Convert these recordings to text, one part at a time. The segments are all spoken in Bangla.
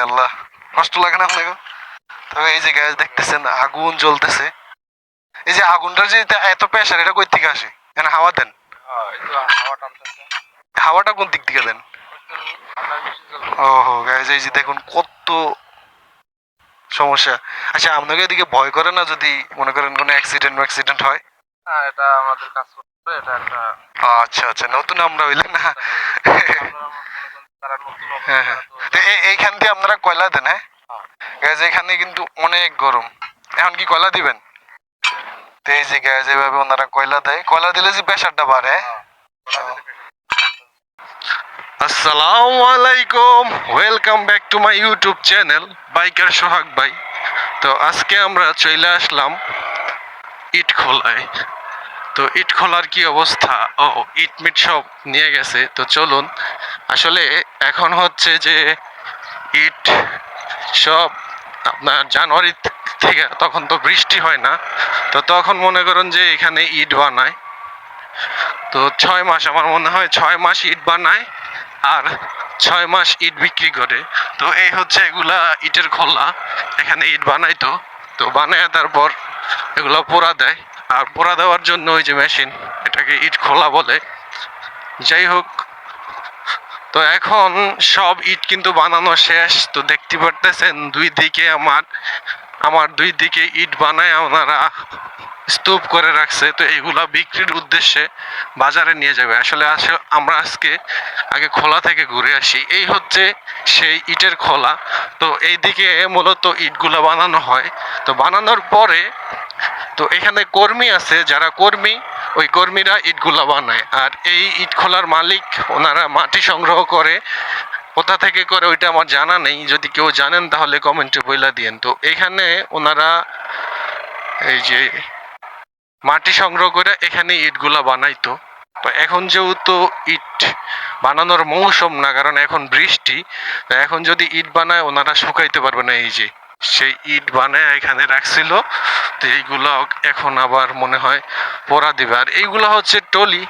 আল্লাহ কষ্ট লাগে না আপনাকে? তবে এই যে গ্যাস দেখতেছেন আগুন জ্বলতেছে। এই যে আগুনটা যে এত- প্রেশার এটা কই থেকে আসে? এখানে হাওয়া দেন। হাওয়াটা কোন দিক থেকে দেন? ওহো গ্যাস এই যে দেখুন কত সমস্যা। আচ্ছা আপনাকে এদিকে ভয় করে না যদি মনে করেন কোনো অ্যাক্সিডেন্ট অ্যাক্সিডেন্ট হয়? হ্যাঁ এটা আমাদের কাজ করতে এটা একটা আচ্ছা আচ্ছা নতুন আমরা হইলেন না। হ্যাঁ হ্যাঁ। তো এইখান দিয়ে আপনারা কয়লা দেন হ্যাঁ? গ্যাস এখানে কিন্তু অনেক গরম। এখন কি কয়লা দিবেন? তো এই যে গ্যাস এভাবে ওনারা কয়লা দেয়। কয়লা দিলে যে প্রেশারটা বাড়ে আসসালামু আলাইকুম। Welcome back to my YouTube channel biker Sohag ভাই। তো আজকে আমরা চলে আসলাম ইট খোলায়। তো ইট খোলার কি অবস্থা? ও, ইট মিট সব নিয়ে গেছে। তো চলুন, আসলে এখন হচ্ছে যে ইট সব আপনার জানুয়ারি থেকে তখন তো বৃষ্টি হয় না। তো তখন মনে করুন যে এখানে ইট বানায়। তো ছয় মাস আমার মনে হয় ছয় মাস ইট বানায় আর ছয় মাস ইট বিক্রি করে। তো এই হচ্ছে এগুলা ইটের খোলা। এখানে ইট বানাইতো তো বানায় তারপর এগুলো পোড়া দেয়। আর পোড়া দেওয়ার জন্য ওই যে মেশিন, এটাকে ইট খোলা বলে। যাই হোক, তো এখন সব ইট কিন্তু বানানো শেষ। তো দেখতে পারতেছেন, দুই দিকে আমার আমার দুই দিকে ইট বানায় ওনারা স্তূপ করে রাখছে। তো এগুলা বিক্রির উদ্দেশ্যে বাজারে নিয়ে যাবে। আসলে আসলে আমরা আজকে আগে খোলা থেকে ঘুরে আসি। এই হচ্ছে সেই ইটের খোলা। তো এই দিকে মূলত ইটগুলা বানানো হয়। তো বানানোর পরে তো এখানে কর্মী আছে, যারা কর্মী, ওই কর্মীরা ইটগুলা বানায়। আর এই ইট খোলার মালিক, ওনারা মাটি সংগ্রহ করে। কোথা থেকে করে ওইটা আমার জানা নেই, যদি কেউ জানেন তাহলে কমেন্টে বইলা দিয়েন। তো এখানে ওনারা এই যে মাটি সংগ্রহ করে এখানে ইটগুলা বানাইতো। তো এখন যেহেতু ইট বানানোর মৌসুম না, কারণ এখন বৃষ্টি এখন যদি ইট বানায়, ওনারা শুকাইতে পারবে না এই যে। সেই ইট বানায় এখানে রাখছিল। তো এইগুলো এখন আবার মনে হয় পোড়া দিবে। আর এইগুলো হচ্ছে টলি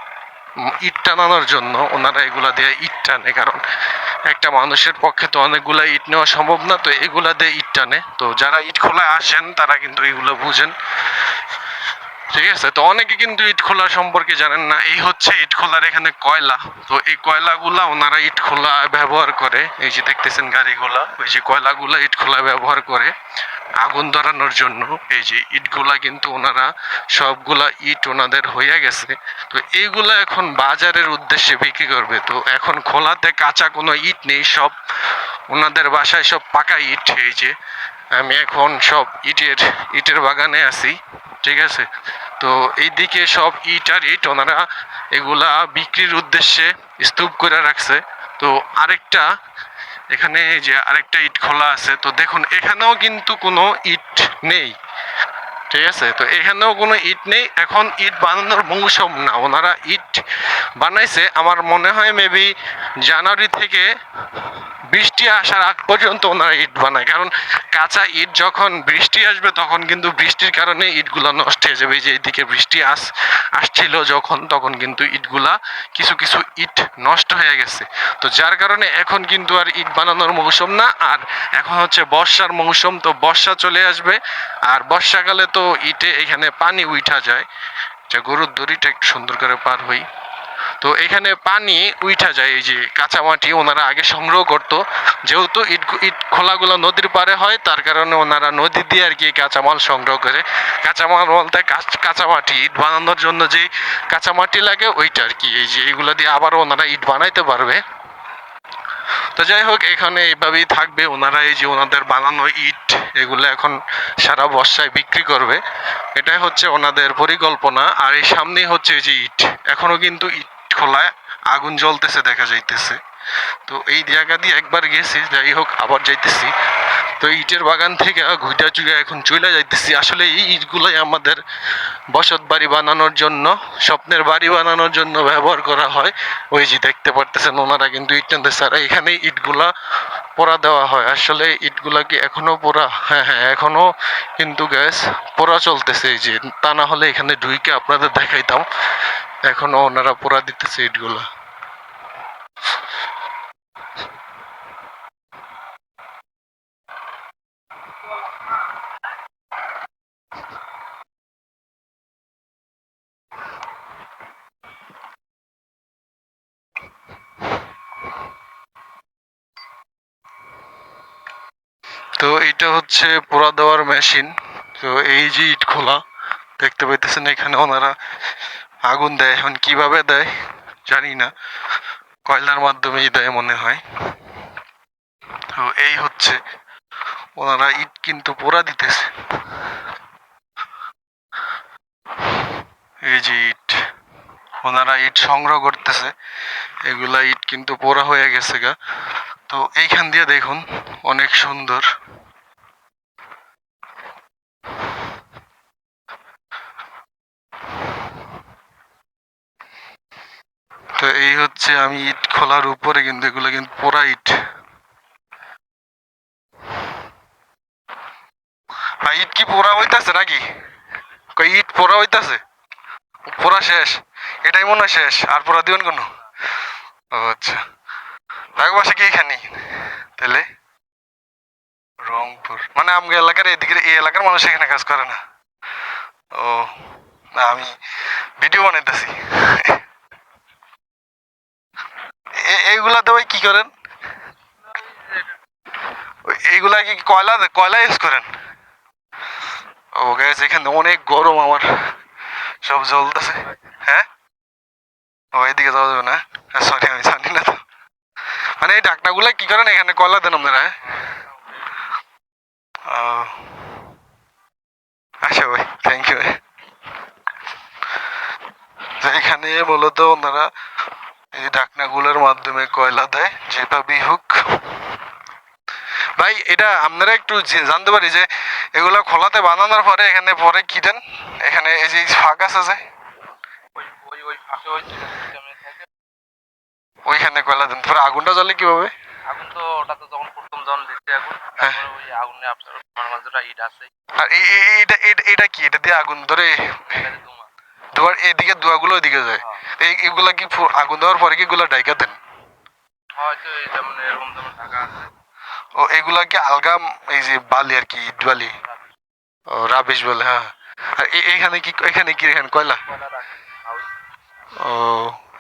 ইট টানানোর জন্য। ওনারা এগুলা দিয়ে ইট টানে, কারণ একটা মানুষের পক্ষে তো অনেকগুলা ইট নেওয়া সম্ভব না, তো এগুলা দিয়ে ইট টানে। তো যারা ইট খোলায় আসেন, তারা কিন্তু এগুলো বুঝেন। ঠিক আছে, তো অনেকে কিন্তু ইট খোলা সম্পর্কে জানেন না। এই হচ্ছে ইট খোলার এখানে কয়লা। তো এই কয়লাগুলা ওনারা ইট খোলা ব্যবহার করে। এই যে দেখতেছেন গাড়িগুলা ওই যে কয়লাগুলা ইট খোলা ব্যবহার করে আগুন ধরানোর জন্য। এই যে ইটগুলা কিন্তু ওনারা, সবগুলা ইট ওনাদের হইয়া গেছে। তো এইগুলা এখন বাজারের উদ্দেশ্যে বিক্রি করবে। তো এখন খোলাতে কাঁচা কোনো ইট নেই, সব ওনাদের বাসায় সব পাকা ইট। এই যে আমি এখন সব ইটের ইটের বাগানে আছি, ঠিক আছে? তো এইদিকে সব ইট আর ইট, ওনারা এগুলা বিক্রির উদ্দেশ্যে স্তূপ করে রাখছে। তো আরেকটা, এখানে যে আরেকটা ইট খোলা আছে, তো দেখুন, এখানেও কিন্তু কোনো ইট নেই, ঠিক আছে? তো এখানেও কোনো ইট নেই, এখন ইট বানানোর মৌসুম না, ওনারা ইট বানাইছে, আমার মনে হয় মেবি জানুয়ারি থেকে বৃষ্টি আসার আগ পর্যন্ত ওনারা ইট বানায়। কারণ কাঁচা ইট যখন বৃষ্টি আসবে, তখন কিন্তু বৃষ্টির কারণে ইটগুলো নষ্ট হয়ে যাবে। যে এইদিকে বৃষ্টি আস, আসছিল যখন, তখন কিন্তু ইটগুলা কিছু কিছু ইট নষ্ট হয়ে গেছে। তো যার কারণে এখন কিন্তু আর ইট বানানোর মৌসুম না, আর এখন হচ্ছে বর্ষার মৌসুম, তো বর্ষা চলে আসবে। আর বর্ষাকালে তো ইটে এখানে পানি উঠা যায়। যা গরুর দড়িটা একটু সুন্দর করে পার হই। তো এখানে পানি উইঠা যায়, এই যে কাঁচামাটি ওনারা আগে সংগ্রহ করত। যেহেতু ইট ইট খোলাগুলো নদীর পারে হয়, তার কারণে ওনারা নদী দিয়ে আর কি কাঁচামাল সংগ্রহ করে। কাঁচামাল বলতে কাঁচা কাঁচামাটি ইট বানানোর জন্য যে কাঁচামাটি লাগে, ওইটা আর কি। এই যে এগুলো দিয়ে আবার ওনারা ইট বানাইতে পারবে। তো যাই হোক, এখানে এইভাবেই থাকবে। ওনারা এই যে ওনাদের বানানো ইট, এগুলো এখন সারা বর্ষায় বিক্রি করবে। এটাই হচ্ছে ওনাদের পরিকল্পনা। আর এই সামনেই হচ্ছে এই যে ইট। এখনও কিন্তু ইট খোলায় আগুন জ্বলতেছে, দেখা যাইতেছে। তো এই জায়গা দিয়ে একবার গেছি, যাই হোক, আবার যাইতেছি। তো ইটের বাগান থেকে ঘুইটা চুইটা এখন চলে যাইতেছি। আসলে এই ইটগুলোই আমাদের বসত বাড়ি বানানোর জন্য, স্বপ্নের বাড়ি বানানোর জন্য ব্যবহার করা হয়। ওই যে দেখতে পারতেছেন ওনারা কিন্তু ইট টানতেছে আর এখানে ইটগুলা পোড়া দেওয়া হয়। আসলে ইটগুলা কি এখনও পোড়া? হ্যাঁ হ্যাঁ এখনও কিন্তু গ্যাস পোড়া চলতেছে। এই যে তা না হলে এখানে ঢুইকে আপনাদের দেখাইতাম। এখনও ওনারা পোড়া দিতেছে ইটগুলা। তো এইটা হচ্ছে পোড়া দেওয়ার মেশিন। তো এই যে ইট খোলা, দেখতে পাইতেছেন এখানে ওনারা আগুন দেয়। এখন কীভাবে দেয়, জানি না। কয়লার মাধ্যমেই দেয় মনে হয়। তো এই হচ্ছে ওনারা ইট কিন্তু পোড়া দিতেছে। এই যে ইট, ওনারা ইট সংগ্রহ করতেছে। এগুলা ইট কিন্তু পোড়া হয়ে গেছে গা। তো এইখান দিয়ে দেখুন, অনেক সুন্দর। এই হচ্ছে আমি ইট খোলার উপরে কিন্তু এগুলো কিন্তু পোড়া ইট। ইট কি পোড়া হইতাছে নাকি? ইট পোড়া হইতাছে? পোড়া শেষ। এটাই মনে হয় শেষ। আর পোড়া দিবেন কোনো? আচ্ছা। ভাগ বাসা কি এখানে? তাহলে? রংপুর। মানে আমগো এলাকার এদিকে, এই এলাকার মানুষ এখানে কাজ করে না। ও আমি ভিডিও বানাইতেছি। এ- এইগুলাতে ওই কি করেন? এইগুলা কি কয়লা কয়লা ইউজ করেন? ও গ্যাস এখানে অনেক গরম আমার। সব জ্বলতেছে। হ্যাঁ? ও এদিকে যাওয়া যাবে না। হ্যাঁ সরি আমি জানি না তো। মানে এই ডাকনাগুলা কি করেন? এখানে কয়লা দেন আপনারা হ্যাঁ? ও। আচ্ছা ভাই থ্যাংক ইউ ভাই এখানে মূলত ওনারা এই ডাকনাগুলোর মাধ্যমে কয়লা দেয়, যেভাবেই হোক। ভাই, এটা আপনারা একটু জানতে পারি যে এগুলো খোলাতে বানানোর পরে এখানে পরে কি দেন? এখানে এই যে ফাঁক আছে ওইখানে কয়লা দেন? পরে আগুনটা জ্বলে কীভাবে? আগুন তো ওটা তো যখন প্রথম যখন দিচ্ছে আগুন। ওই আগুনে আপনার মাঝেটা ইট আছে আর এইটা- এটা কি? এটা দিয়ে আগুন ধরে এটা ধোয়ার এদিকে ধোয়াগুলো ওইদিকে যায়। এই এগুলা কি আগুন দেওয়ার পরে কি এগুলা ডাইকা দেন? হয়তো যেমন এরকম যেমন ঢাকা আছে। ও এগুলা কি আলগা এই যে বালি আর কি ইট বালি? ও রাবিশ বলে হ্যাঁ। আর এ- এইখানে কি এখানে কি এখানে কয়লা? ও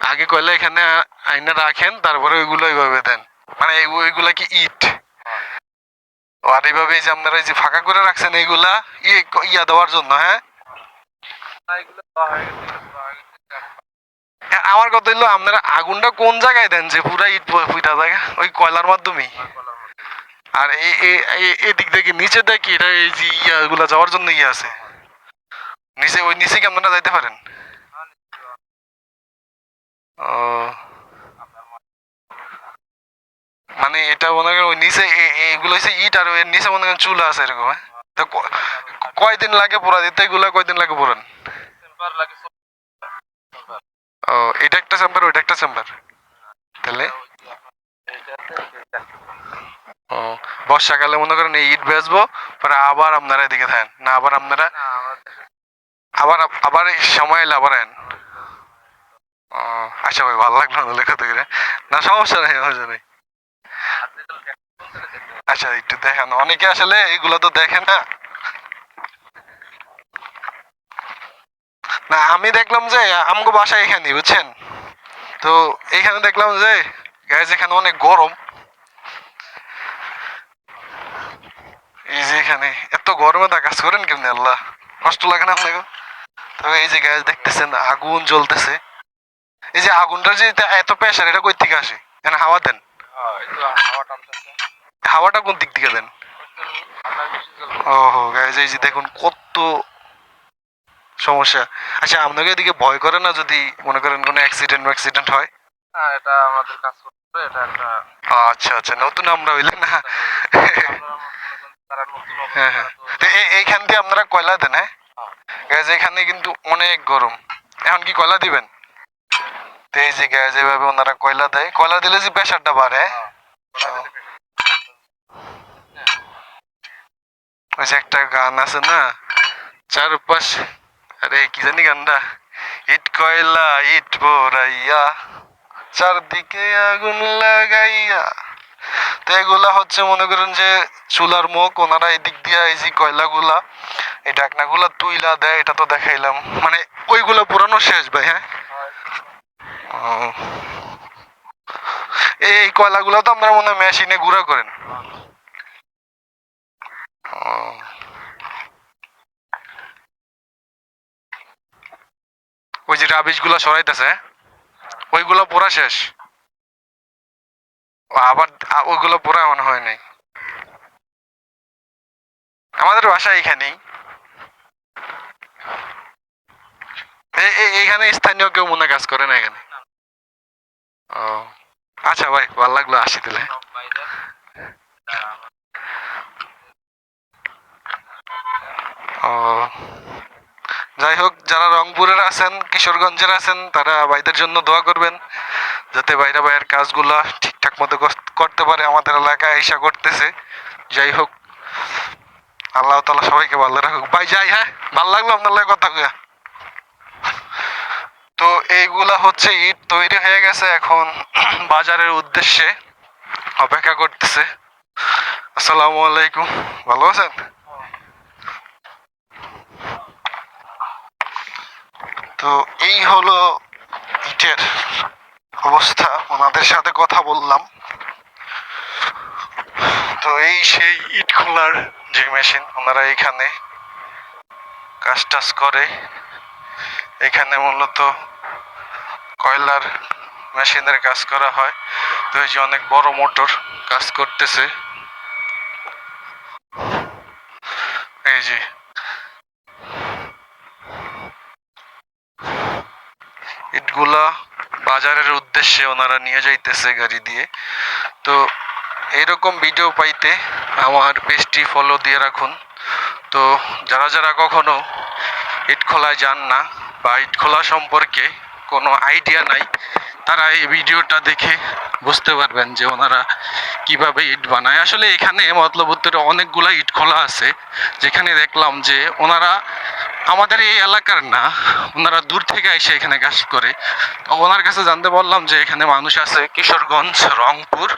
আগে কয়লা এখানে আইনা রাখেন তারপরে ওইগুলো এইভাবে দেন। মানে ওইগুলা কি ইট? ও আর এইভাবে যে আপনারা এই যে ফাঁকা করে রাখছেন এইগুলা ইয়ে ইয়া দেওয়ার জন্য হ্যাঁ? আমার কথা হলো আপনারা আগুনটা কোন জায়গায় দেন যে পুরা ইট পুইটা জায়গা ওই কয়লার মাধ্যমেই? আর এদিক থেকে নিচে দেখি এটা এই যে ইয়াগুলা যাওয়ার জন্য ইয়ে আছে। নিচে ওই নিচে কি আপনারা যাইতে পারেন? হ্যাঁ, ও। মানে এটা মনে করেন ওই নিচে এগুলো হচ্ছে ইট আর এর নিচে মনে করেন চুলা আছে এরকম হ্যাঁ? তো কয়দিন লাগে পোড়া দিতে এগুলা কয়দিন লাগে পোড়ান? ও এটা একটা চেম্বার ওইটা একটা চেম্বার। তাহলে? ও বর্ষাকালে মনে করেন এই ইট বেচবো পরে আবার আপনারা এদিকে থাকেন। না আবার আপনারা আবার আবার সময় এলে আবার আইন ও আচ্ছা ভাই ভালো লাগল না লেখা থেকে না সমস্যা নেই সমস্যা নেই। আচ্ছা একটু দেখেন। অনেকে আসলে এগুলো তো দেখে না। না, আমি দেখলাম যে আমগো বাসা এখানে বুঝছেন? তো এইখানে দেখলাম যে গ্যাস এখানে অনেক গরম। এই যে এখানে এত গরমে তা কাজ করেন কেমনি আল্লাহ? কষ্ট লাগে না আপনাকে? তবে এই যে গ্যাস দেখতেছেন, আগুন জ্বলতেছে। এই যে আগুনটার যে এত- প্রেশার এটা কই থেকে আসে? এখানে হাওয়া দেন। হাওয়াটা কোন দিক থেকে দেন? ও চলবে গাইজ এই যে দেখুন, কত সমস্যা। আচ্ছা আপনাকে এদিকে ভয় করে না যদি মনে করেন কোনো অ্যাক্সিডেন্ট অ্যাক্সিডেন্ট হয়? এটা আমাদের কাজ করতে এটা একটা আচ্ছা আচ্ছা নতুন আমরা হইলে না। হ্যাঁ হ্যাঁ। তো- এইখান দিয়ে আপনারা কয়লা দেন হ্যাঁ? গ্যাস এখানে কিন্তু অনেক গরম। এখন কি কয়লা দিবেন? তো এই যে গ্যাস এভাবে ওনারা কয়লা দেয়। কয়লা দিলে যে প্রেশারটা বাড়ে হ্যাঁ? হ্যাঁ। ওই যে একটা গান আছে না চারপাশ আরে, কি জানি গানটা? ইট কয়লা, ইট পোড়াইয়া চারদিকে আগুন লাগাইয়া। তো এগুলা হচ্ছে, মনে করেন যে, চুলার মুখ, ওনারা এদিক দিয়া এই যে কয়লাগুলা, এই ডাকনাগুলা তুইলা দেয়, এটা তো দেখাইলাম। মানে ওইগুলা পুরানো শেষ ভাই হ্যাঁ। এই কয়লাগুলা তো আপনারা মনে হয় মেশিনে গুঁড়া করেন। ওই যে রাবিশগুলা সরাইতেছে, ওইগুলো পুরা শেষ। আবার ওইগুলো পুরা মনে হয় নাই। আমাদের বাসা এখানেই এ- এ- এখানে স্থানীয় কেউ মনে কাজ করে না এখানে? ও আচ্ছা ভাই, ভালো লাগল, আসি দিলে ও যাই হোক, যারা রংপুরের আছেন, কিশোরগঞ্জের আছেন, তারা ভাইদের জন্য দোয়া করবেন, যাতে বাইরে বাইরের কাজগুলা ঠিকঠাক মতো করতে পারে আমাদের এলাকায় এসা করতেছে। যাই হোক, আল্লাহ তালা সবাইকে ভালো রাখুক। ভাই, যাই হ্যাঁ ভালো লাগল আপনার কথা কয়া তো এইগুলা হচ্ছে ইট তৈরি হয়ে গেছে এখন বাজারের উদ্দেশ্যে অপেক্ষা করতেছে। আসসালামু আলাইকুম। ভালো আছেন? তো এই হলো ইটের অবস্থা। ওনাদের সাথে কথা বললাম। তো এই সেই ইট খোলার যে মেশিন, ওনারা এখানে কাজ টাজ করে। এখানে মূলত কয়লার মেশিনের কাজ করা হয়। তো এই যে অনেক বড় মোটর কাজ করতেছে এই যে ইটগুলা বাজারের উদ্দেশ্যে ওনারা নিয়ে যাইতেছে গাড়ি দিয়ে। তো এইরকম ভিডিও পাইতে আমার পেজটি ফলো দিয়ে রাখুন। তো যারা যারা কখনো ইটখোলায় যান না বা ইটখোলা সম্পর্কে কোনো আইডিয়া নাই তারা এই ভিডিওটা দেখে বুঝতে পারবেন যে ওনারা কীভাবে ইট বানায়। আসলে এখানে মতলব উত্তরে অনেকগুলা ইট খোলা আছে, যেখানে দেখলাম যে ওনারা আমাদের এই এলাকার না, ওনারা দূর থেকে এসে এখানে কাজ করে। ওনার কাছে জানতে পারলাম যে এখানে মানুষ আছে কিশোরগঞ্জ, রংপুর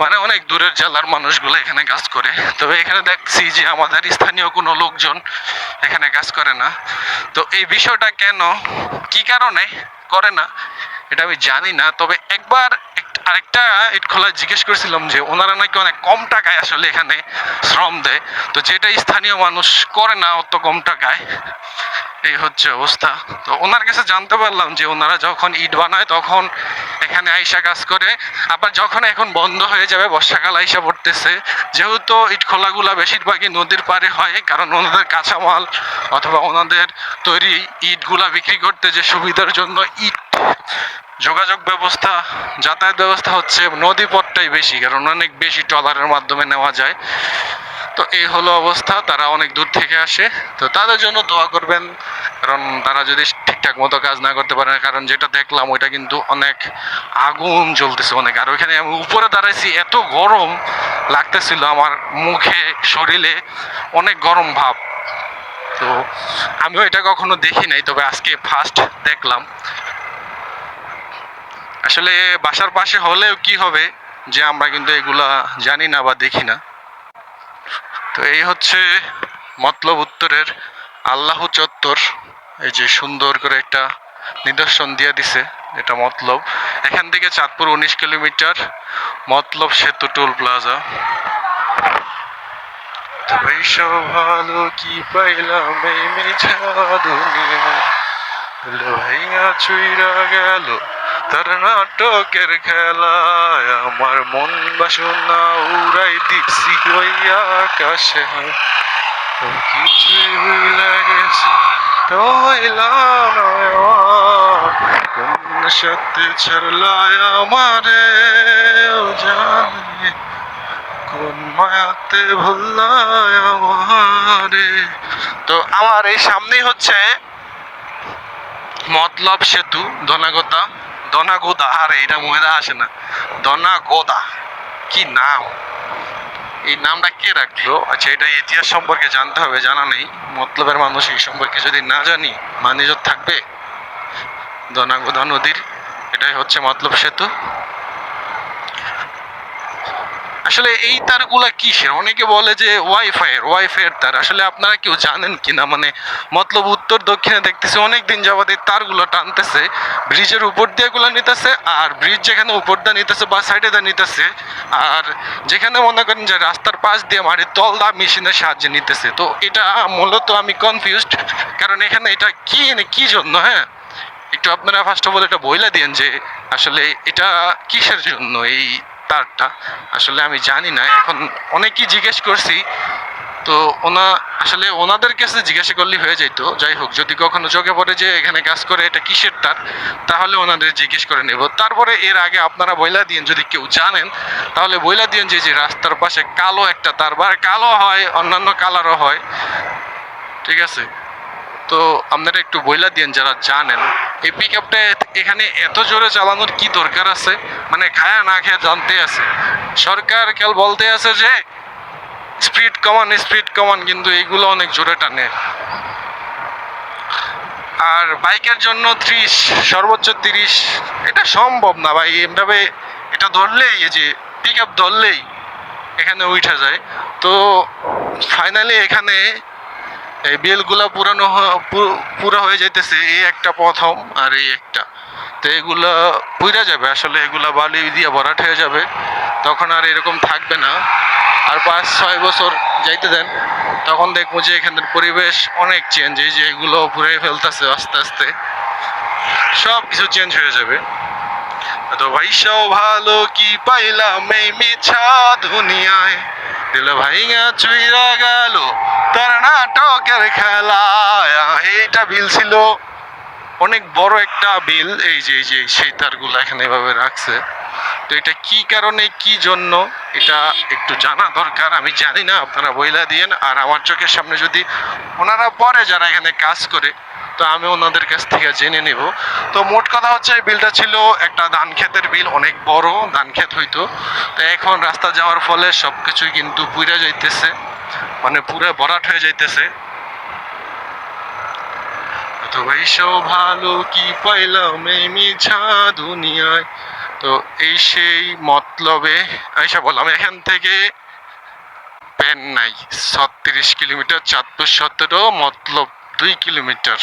মানে অনেক দূরের জেলার মানুষগুলো এখানে কাজ করে। তবে এখানে দেখছি যে আমাদের স্থানীয় কোনো লোকজন এখানে কাজ করে না। তো এই বিষয়টা কেন, কি কারণে করে না? এটা আমি জানি না তবে একবার এক- আরেকটা ইট খোলা জিজ্ঞেস করেছিলাম যে ওনারা নাকি অনেক কম টাকায় আসলে এখানে শ্রম দেয়। তো যেটা স্থানীয় মানুষ করে না অত কম টাকায়, এই হচ্ছে অবস্থা। তো ওনার কাছে জানতে পারলাম যে ওনারা যখন ইট বানায় তখন এখানে আইসা কাজ করে। আবার যখন এখন বন্ধ হয়ে যাবে, বর্ষাকাল আইসা পড়তেছে। যেহেতু ইট খোলাগুলা বেশিরভাগই নদীর পাড়ে হয়, কারণ ওনাদের কাঁচামাল অথবা ওনাদের তৈরি ইটগুলা বিক্রি করতে যে সুবিধার জন্য ইট যোগাযোগ ব্যবস্থা, যাতায়াত ব্যবস্থা হচ্ছে নদী পথটাই বেশি, কারণ অনেক বেশি ট্রলারের মাধ্যমে নেওয়া যায়। তো এই হলো অবস্থা, তারা অনেক দূর থেকে আসে। তো তাদের জন্য দোয়া করবেন, কারণ তারা যদি ঠিকঠাক মতো কাজ না করতে পারে, কারণ যেটা দেখলাম ওইটা কিন্তু অনেক আগুন জ্বলতেছে অনেক। আর ওইখানে আমি উপরে দাঁড়াইছি, এত গরম লাগতেছিল আমার মুখে, শরীরে, অনেক গরম ভাব। তো আমিও এটা কখনো দেখি নাই, তবে আজকে ফার্স্ট দেখলাম। আসলে বাসার পাশে হলেও কি হবে যে আমরা কিন্তু এগুলা জানি না বা দেখি না। তো এই হচ্ছে মতলব উত্তরের আল্লাহ চত্বর। এই যে সুন্দর করে একটা নিদর্শন দিয়ে দিছে এটা মতলব। এখান থেকে চাঁদপুর উনিশ কিলোমিটার মতলব সেতু টোল প্লাজা। ভালো কি পাইলাম গেল তার নাটকের খেলায় আমার মন বাসনা উড়াই দিচ্ছি ওই আকাশে। কিছুই ভুলে তো হইলা নয় সত্যি ছাড়লায় আমারে জানে কোন মায়াতে ভুল্লায় আমারে। তো আমার এই সামনেই হচ্ছে মতলব সেতু দনাগোদা দনাগোদা আর এটা মহিলা আসে না। দনা গোদা কি নাম? এই নামটা কে রাখল? আচ্ছা এটা ইতিহাস সম্পর্কে জানতে হবে, জানা নেই। মতলবের মানুষ এই সম্পর্কে যদি না জানি, মানিজত থাকবে? দনাগোদা নদীর, এটাই হচ্ছে মতলব সেতু। আসলে এই তারগুলা কিসের? অনেকে বলে যে ওয়াইফাই এর ওয়াইফাই এর তার। আসলে আপনারা কেউ জানেন কিনা? মানে মতলব উত্তর দক্ষিণে দেখতেছি অনেক দিন যাবত এই তারগুলো টানতেছে, ব্রিজের উপর দিয়ে গুলো নিতেছে, আর ব্রিজ যেখানে উপর দিয়ে নিতেছে বা সাইডে দিয়ে নিতেছে, আর যেখানে মনে করেন যে রাস্তার পাশ দিয়ে মাটির তল দা মেশিনের সাহায্যে নিতেছে। তো এটা মূলত আমি কনফিউজড কারণ এখানে এটা কি এনে কি জন্য হ্যাঁ? একটু আপনারা ফার্স্ট অফ অল এটা বইলা দিন যে আসলে এটা কিসের জন্য এই তারটা, আসলে আমি জানি না, এখন অনেকেই জিজ্ঞেস করছি, তো ওনা, আসলে ওনাদের কাছে জিজ্ঞাসা করলেই হয়ে যাইতো, যাই হোক, যদি কখনো চোখে পড়ে যে এখানে কাজ করে, এটা কিসের তার, তাহলে ওনাদের জিজ্ঞেস করে নেব। তারপরে এর আগে আপনারা বইলা দিন যদি কেউ জানেন, তাহলে বইলা দিন যে যে রাস্তার পাশে কালো একটা তার, বা কালো হয়, অন্যান্য কালারও হয়, ঠিক আছে? তো আপনারা একটু বইলা দিন যারা জানেন। এই পিক আপটা এখানে এত জোরে চালানোর কি দরকার আছে? মানে খায়া না খেয়ে জানতে আছে। সরকার কেল বলতে আছে যে স্পিড কমান স্পিড কমান, কিন্তু এইগুলো অনেক জোরে টানে। আর বাইকের জন্য ত্রিশ, সর্বোচ্চ তিরিশ, এটা সম্ভব না ভাই। এভাবে এটা ধরলেই, এই যে পিক আপ ধরলেই এখানে উঠে যায়। তো ফাইনালি এখানে এই বিলগুলা পুরানো পুরা হয়ে যাইতেছে, এই একটা প্রথম আর এই একটা। তো এগুলা পুইরা যাবে, আসলে এগুলা বালি দিয়ে ভরাট হয়ে যাবে। তখন আর এরকম থাকবে না। আর পাঁচ, ছয় বছর যাইতে দেন, তখন দেখব যে এখানের পরিবেশ অনেক চেঞ্জ এই যে এগুলো পুড়ে ফেলতেছে আস্তে আস্তে। সব কিছু চেঞ্জ হয়ে যাবে। তো ভাইসাও ভালো কি পাইলাম এই মিছা দুনিয়ায়। দিল ভাইয়া চুইরা গেল তার নাটকের খেলায় এইটা বিল ছিল। অনেক বড় একটা বিল। এই যে এই যে, সেই তারগুলো এখানে এভাবে রাখছে। তো এটা কি কারণে, কি জন্য, এটা একটু জানা দরকার। আমি জানি না, আপনারা বইলা দিয়েন। আর আমার চোখের সামনে যদি ওনারা পরে যারা এখানে কাজ করে, তো আমি ওনাদের কাছ থেকে জেনে নেব। তো মোট কথা হচ্ছে, এই বিলটা ছিল একটা ধান ক্ষেতের বিল, অনেক বড়, ধান ক্ষেত হইতো। তো এখন রাস্তা যাওয়ার ফলে সব কিছুই কিন্তু পুড়ে যাইতেছে। মানে পুরো বরাট হয়ে যাইতেছে। তো এইসব ভালো কি পাইলাম এই মিছা দুনিয়ায়? তো এই সেই মতলবে, আইসা বললাম এখান থেকে পেন নাই, ছত্রিশ কিলোমিটার, চাঁদপুর সতেরো, মতলব দুই কিলোমিটার।